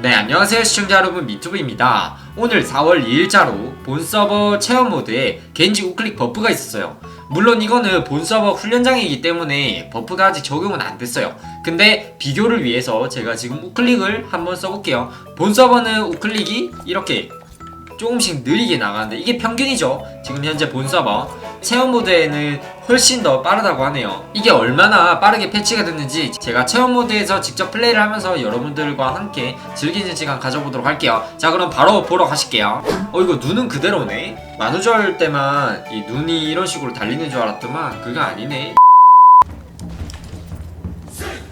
네, 안녕하세요 시청자 여러분 미투브입니다. 오늘 4월 2일자로 본 서버 체험 모드에 겐지 우클릭 버프가 있었어요. 물론 이거는 본 서버 훈련장이기 때문에 버프가 아직 적용은 안 됐어요. 근데 비교를 위해서 제가 지금 우클릭을 한번 써볼게요. 본 서버는 우클릭이 이렇게 조금씩 느리게 나가는데 이게 평균이죠. 지금 현재 본 서버 체험 모드에는 훨씬 더 빠르다고 하네요. 이게 얼마나 빠르게 패치가 됐는지 제가 체험 모드에서 직접 플레이를 하면서 여러분들과 함께 즐기는 시간 가져보도록 할게요. 자 그럼 바로 보러 가실게요. 어 이거 눈은 그대로네. 만우절 때만 이 눈이 이런 식으로 달리는 줄 알았더만 그거 아니네.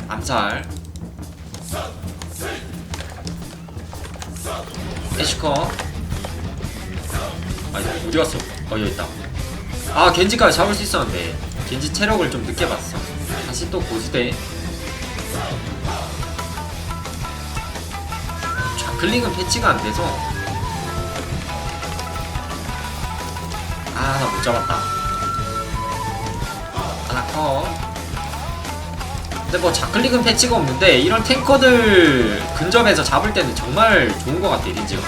암살. 에시커. 아 어디 갔어? 어 여기 있다. 아 겐지까지 잡을 수 있었는데 겐지 체력을 좀 늦게 봤어. 다시 또 고수대. 좌클릭은 패치가 안 돼서 아 나 못 잡았다. 하나 커. 근데 뭐 좌클릭은 패치가 없는데 이런 탱커들 근접해서 잡을 때는 정말 좋은 것 같아 겐지가.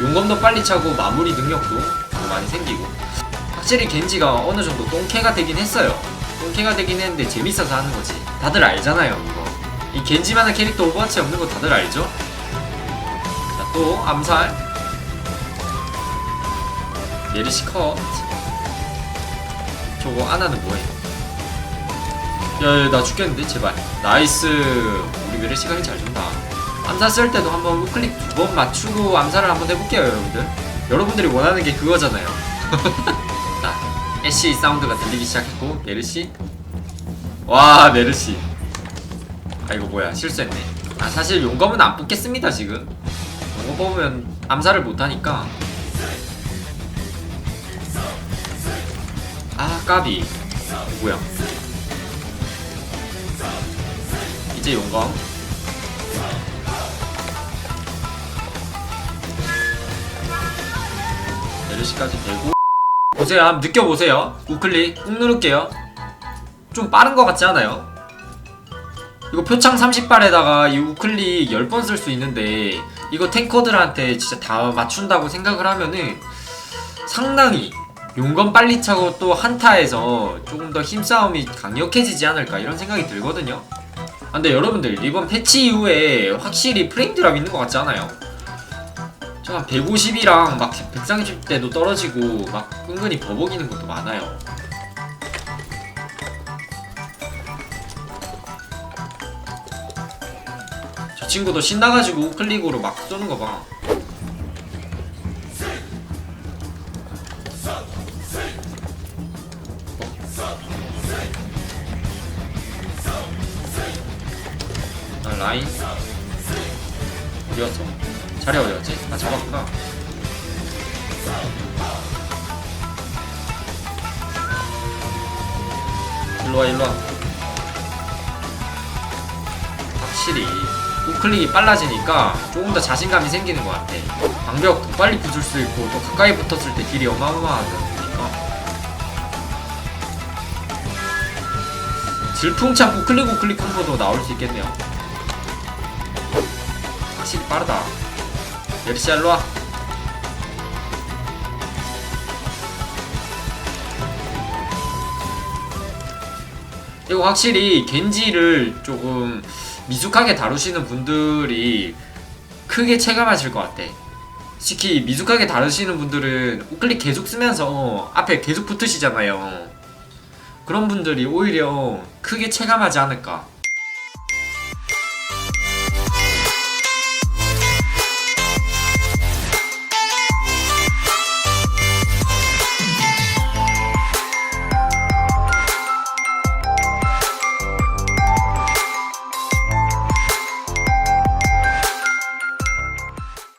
용검도 빨리 차고 마무리 능력도 더 많이 생기고 확실히 겐지가 어느 정도 똥캐가 되긴 했어요. 똥캐가 되긴 했는데 재밌어서 하는 거지. 다들 알잖아요, 이거. 이 겐지만한 캐릭터 오버워치 없는 거 다들 알죠? 자, 또 암살. 메르시 컷. 저거 아나는 뭐해? 야, 야, 나 죽겠는데 제발. 나이스. 우리 메르시가 힘잘 준다. 암살 쓸 때도 한번 우클릭 두 번 맞추고 암살을 한번 해볼게요, 여러분들. 여러분들이 원하는 게 그거잖아요. 자, 애쉬 사운드가 들리기 시작했고 메르시. 와 메르시. 아 이거 뭐야? 실수했네. 아 사실 용검은 안 뽑겠습니다 지금. 용검 뽑으면 암살을 못하니까. 아 까비. 뭐야? 이제 용검 메르시까지 되고. 보세요. 한번 느껴보세요. 우클릭. 꾹 누를게요. 좀 빠른 것 같지 않아요? 이거 표창 30발에다가 이 우클릭 10번 쓸 수 있는데 이거 탱커들한테 진짜 다 맞춘다고 생각을 하면은 상당히 용건 빨리 차고 또 한타에서 조금 더 힘싸움이 강력해지지 않을까 이런 생각이 들거든요. 아, 근데 여러분들 이번 패치 이후에 확실히 프레임 드랍 있는 것 같지 않아요? 저한 150이랑 막 130대도 떨어지고 막 은근히 버벅이는 것도 많아요. 저 친구도 신나가지고 우클릭으로 막 쏘는 거 봐. 아, 라인 어디였어? 자리 어디였지? 아 잡았구나. 일로와 일로와. 확실히 우클릭이 빨라지니까 조금 더 자신감이 생기는 것 같아. 방벽 더 빨리 부술 수 있고 또 가까이 붙었을 때 딜이 어마어마하니까. 질풍참 우클릭 우클릭 콤보도 나올 수 있겠네요. 확실히 빠르다 메르시아 일로와. 이거 확실히 겐지를 조금 미숙하게 다루시는 분들이 크게 체감하실 것 같아. 특히 미숙하게 다루시는 분들은 우클릭 계속 쓰면서 앞에 계속 붙으시잖아요. 그런 분들이 오히려 크게 체감하지 않을까